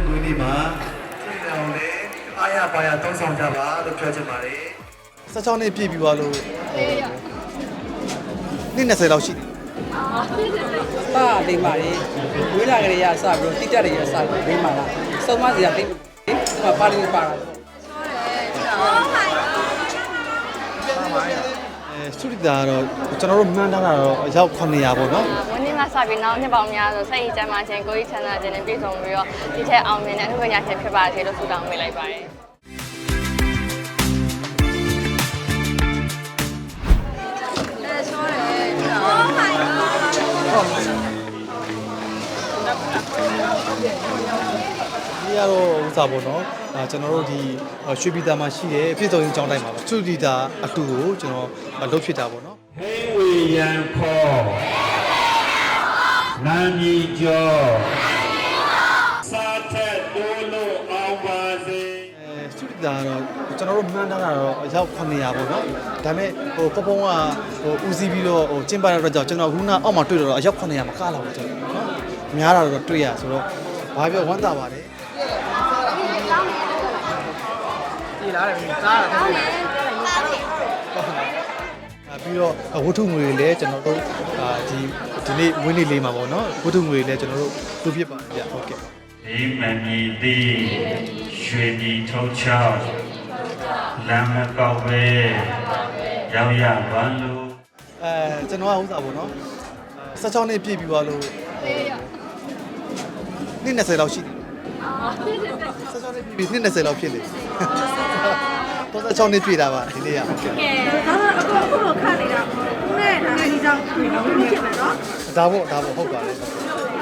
ရဲ့မွေးနေ့မှာစိတ်အောင်လေအားရပါရတောင်းဆောင်ကြပါလို့ပြောချင်ပါတယ်16နှစ်ပြည့်ပြီပါလို့နှစ်20လောက်ရှိတယ်ပါလိမ့်ပါလေဝေးလာကြရစပြီးတော့တိတက်ရရစပြီးလိမ့်ပါလားစုံမစီရလိမ့်ပါပါလိမ့်ပါလားအဲ စတူဒီတာကတော့ကျွန်တော်တို့မှန်းထားတာတော့အယောက်900ပေါ့နော်ဝင်းနေမှာစပြီးနောက်နှစ်ပေါင်းများဆိုစိတ်အကြမ်းမှခြင်းကိုယ်ကြီးချမ်းသာခြင်းနဲ့ပြည့်စုံပြီးတော့ဒီထက်အောင်မြင်တဲ့အမှုပညာရှင်ဖြစ်ပါစေလို့ဆုတောင်းပေးလိုက်ပါတယ်ဒီကတော့ဥစားပေါ့နော် အဲကျွန်တော်တို့ဒီရွှေပြည်သားမှာရှိတဲ့ပြည်စုံရေးကျောင်းတိုင်းမှာစတူဒီတာအတူကိုကျွန်တော်လုပ်ဖြစ်တာပေါ့နော်ဟိဝေယံခောနာမည်ကျော်စာထက်တိုးလို့အောင်ပါစေအဲစတူဒီတာကတော့ကျွန်တော်တို့မှန်းထားတာတော့အယောက်900ပေါ့နော်ဒါပေမဲ့ဟိုပပုံးကဟိုဦးစီးပြီးတော့ဟိုကျင်းပတဲ့အတွက်ကြောင့်ကျွန်တော်ခုနအောက်မှာတွေ့တော့အယောက်900မကလောက်ဘူးကျွန်တော်နော်များတာတော့တွေ့ရဆိုတော့ဘာပြောဝမ်းသာပါတယ် အာပြီးတော့ဝတ္ထုငွေတွေလည်းကျွန်တော်တို့အာဒီဒီနေ့ဝင်းနေလေးမှာပေါ့နော်ဝတ္ထုငွေတွေလည်းကျွန်တော်တို့လူဖြစ်ပါတယ်ဗျဟုတ်ကဲ့ဒီမမီသည်ရွှေဒီထုတ်ချောက်လမ်းမကောက်ပဲရောက်ရပါလို့အဲကျွန်တော်ကဥစားပေါ့နော်16နှစ်ပြည့်ပြီပါလို့နှစ်20လောက်ရှိတယ် 16နှစ်ပြည့်ပြီနှစ်20လောက်ဖြစ်လေ36နှစ်ပြည့်တာပါဒီနေ့ရဟုတ်ကဲ့ဒါတော့အခုအခုလိုခတ်နေတာဦးနဲ့ဒါဒီကြောင့်ဒီလိုမျိုးဖြစ်မယ်နော်ဒါပေါ့ဒါပေါ့ဟုတ်ပါလေ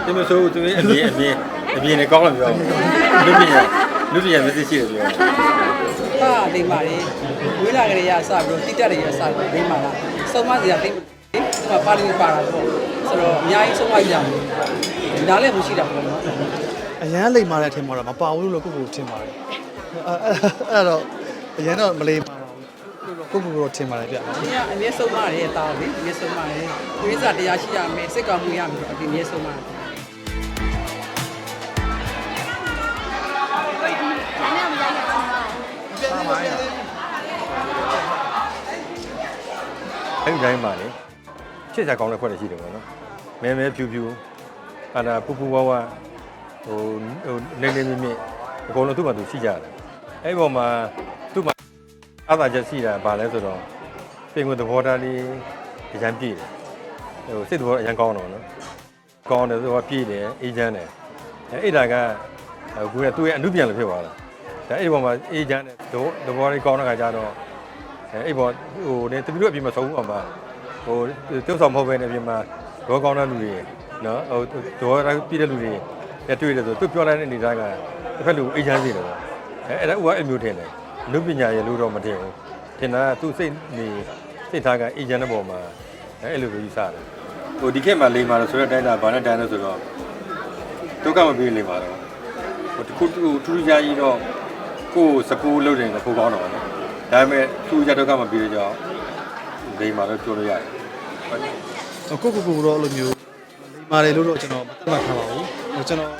ဒီမဆိုးသူအမြင်အမြင်အမြင်နဲ့ကောင်းလို့ပြောလူပညာလူပညာမသိရှိတယ်ပြောပါလိမ့်ပါလေဝေးလာကြရစပြီးတော့တိတက်ရရစပြီးလိမ့်ပါလားစုံမစီရလိမ့်ပါပါလိမ့်ပါလားပေါ့ဆိုတော့အများကြီးဆုံးမကြတယ်နားလည်းမရှိတာပေါ့နော် အရန်လိမ်မာတဲ့အထင်မှာတော့မပါဘူးလို့ကိုယ့်ကိုယ်ထင်ပါတယ်အဲအဲ့တော့အရန်တော့မလိမ်မာတော့ကိုယ့်ကိုယ်တော့ထင်ပါတယ်ဗျဒီကအမြဲဆုံးမရဲ့တာလေအမြဲဆုံးမရဲ့ဝိဇ္ဇာတရားရှိရမယ်စိတ်ကောင်းမှုရမယ်ဒီအမြဲဆုံးမအဲ့ဒီတိုင်းမှာလေချစ်ကြကောင်းတဲ့ခွက်တွေရှိတယ်ပေါ့နော်မဲမဲဖြူဖြူအဲ့ဒါပူပူဝါဝါ ဟိုဟိုနေနေမြင့်မြင့်အကုန်လုံးသူ့မှာသူရှိကြတယ်အဲ့ဒီပေါ်မှာသူ့မှာအသာချက်ရှိတာဗာလဲဆိုတော့ပင်ကိုသဘောထားလေးအရန်ပြည့်တယ်ဟိုစိတ်သဘောအရန်ကောင်းတယ်ပေါ့နော်ကောင်းတယ်ဆိုတော့ပြည့်တယ်အေးချမ်းတယ်အဲ့အဲ့ဒါကအခုကသူ့ရဲ့အမှုပြန်လို့ဖြစ်သွားတာဒါအဲ့ဒီပေါ်မှာအေးချမ်းတယ်သဘောလေးကောင်းတဲ့ခါကျတော့အဲအဲ့ပေါ်ဟိုနေတပီတို့အပြင်မှာဆုံးအောင်ပါဟိုတုပ်ဆောင်မဟုတ်ပဲနေအပြင်မှာရောကောင်းတဲ့လူတွေနော်ဟိုဒေါ်ရပြည့်တဲ့လူတွေ လက်တွေ့တယ်ဆိုသူပြောလိုက်တဲ့အနေသားကတစ်ဖက်လူအိတ်ချမ်းစီတယ်ပေါ့အဲအဲ့ဒါဥကအမျိုးထင်တယ်အနုပညာရလို့တော့မထင်ဘူးထင်တာကသူ့စိတ်နေစိတ်ထားကအိတ်ချမ်းတဲ့ပုံမှာအဲအဲ့လိုကိုယူဆတယ်ဟိုဒီခေတ်မှာလိမ်မာလို့ဆိုတဲ့အတိုင်းတာဘာနဲ့တန်းလို့ဆိုတော့ဒုက္ခမပြေလိမ်မာတော့ဟိုတခုတူတူကြကြီးတော့ကိုယ်စပူးလုပ်တယ်ကပိုကောင်းတော့ပါနော်ဒါပေမဲ့သူ့ကြဒုက္ခမပြီးတော့ဒိမ်မှာတော့ပြောလို့ရတယ်ကိုကိုကိုတော့အဲ့လိုမျိုးလိမ္မာတယ်လို့တော့ကျွန်တော်မသတ်မှတ်ထားပါဘူးဟို ကျွန်တော်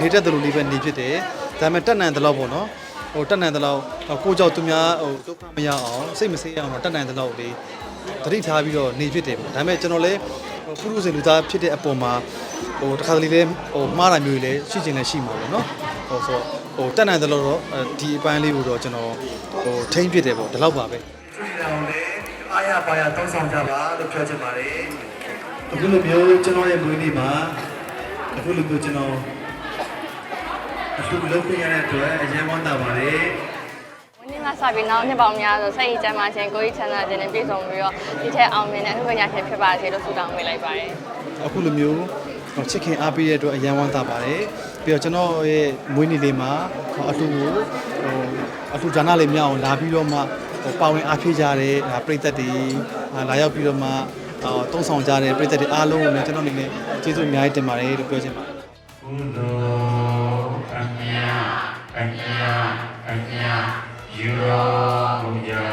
နေတတ်တယ်လို့လေးပဲနေဖြစ်တယ်ဒါပေမဲ့တက်နိုင်တယ်လို့ပေါ့နော်ဟိုတက်နိုင်တယ်လို့ကိုကြောက်သူများဟိုဒုက္ခမရအောင်စိတ်မဆေးအောင်တော့တက်နိုင်တယ်လို့လေးတတိထားပြီးတော့နေဖြစ်တယ်ပေါ့ဒါပေမဲ့ကျွန်တော်လည်းဟိုပုရုစေလူသားဖြစ်တဲ့အပေါ်မှာဟိုတစ်ခါတလေလည်းဟိုမှားတာမျိုးတွေလည်းရှိချင်လည်းရှိမှာပေါ့နော်ဟိုဆိုဟိုတက်နိုင်တယ်လို့တော့ဒီအပိုင်းလေးကိုတော့ကျွန်တော်ဟိုထိမ့်ဖြစ်တယ်ပေါ့ဒီလောက်ပါပဲစိတ်အောင်လေအားရပါရတောင်းဆောင်ကြပါလို့ပြောချင်ပါတယ်အခုလိုမျိုးကျွန်တော်ရဲ့မွေးနေ့မှာ အခုလိုမျိုးကျွန်တော်အခုလုပ်ခွင့်ရတဲ့အတွက်အရင်ဝမ်းသာပါတယ်ဝင်းနေမှာစပြီးနောက်နှစ်ပေါင်းများဆိုစိတ်အကြမ်းမှခြင်းကိုယ်ကြီးချမ်းသာခြင်းနဲ့ပြည့်စုံပြီးတော့ဒီထက်အောင်မြင်တဲ့အမှုပညာရှင်ဖြစ်ပါစေလို့ဆုတောင်းပေးလိုက်ပါတယ်အခုလိုမျိုးချစ်ခင်အားပေးတဲ့အတွက်အယံဝမ်းသာပါတယ်ပြီးတော့ကျွန်တော်ရဲ့မွေးနေ့လေးမှာအတူကိုဟိုအတူဂျာနာလေးမြောက်အောင်လာပြီးတော့မှဟိုပါဝင်အားဖြည့်ကြတဲ့ဒါပရိသတ်တွေအာလာရောက်ပြီးတော့မှ အော်တုံးဆောင်ကြတဲ့ပရိသတ်တွေအားလုံးကိုလည်းကျွန်တော်အနေနဲ့ကျေးဇူးအများကြီးတင်ပါတယ်လို့ပြောချင်ပါတယ်ကုသိုလ်အမြတ်အမြတ်အမြတ်ယူတော်